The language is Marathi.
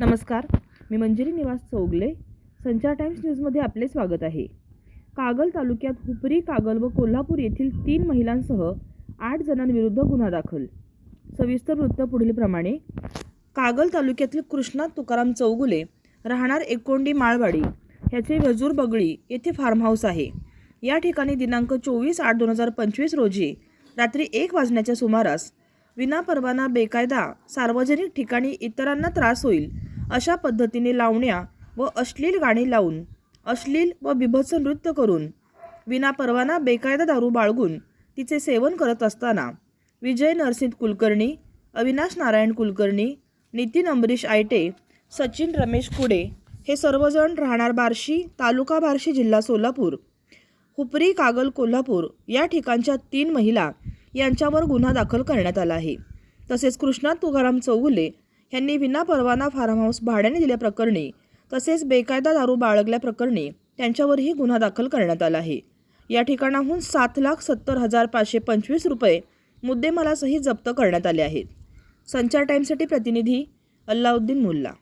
नमस्कार मी मंजिरी निवास चौगले संचार टाइम्स न्यूजमध्ये आपले स्वागत आहे. कागल तालुक्यात हुपरी कागल व कोल्हापूर येथील तीन महिलांसह आठ जणांविरुद्ध गुन्हा दाखल. सविस्तर वृत्त पुढीलप्रमाणे कागल तालुक्यातील कृष्णा तुकाराम चौगुले राहणार एकोंडी माळवाडी ह्याचे वजूर बगळी येथे फार्म हाऊस आहे. या ठिकाणी दिनांक चोवीस आठ दोन हजार पंचवीस रोजी रात्री एक वाजण्याच्या सुमारास विनापरवाना बेकायदा सार्वजनिक ठिकाणी इतरांना त्रास होईल अशा पद्धतीने लावण्या व अश्लील गाणी लावून अश्लील व बिभत्स नृत्य करून विनापरवाना बेकायदा दारू बाळगून तिचे सेवन करत असताना विजय नरसिंह कुलकर्णी अविनाश नारायण कुलकर्णी नितीन अंबरीश आयटे सचिन रमेश कुडे हे सर्वजण राहणार बार्शी तालुका बार्शी जिल्हा सोलापूर. हुपरी कागल कोल्हापूर या ठिकाणच्या तीन महिला यांच्यावर गुन्हा दाखल करण्यात आला आहे. तसेच कृष्णा तुकाराम चौगुले यांनी विनापरवाना फार्म हाऊस भाड्याने दिल्याप्रकरणी तसेच बेकायदा दारू बाळगल्याप्रकरणी त्यांच्यावरही गुन्हा दाखल करण्यात आला आहे. या ठिकाणाहून सात लाख सत्तर हजार पाचशे पंचवीस रुपये मुद्देमालासही जप्त करण्यात आले आहेत. संचार टाईमसाठी प्रतिनिधी अल्लाउद्दीन मुल्ला.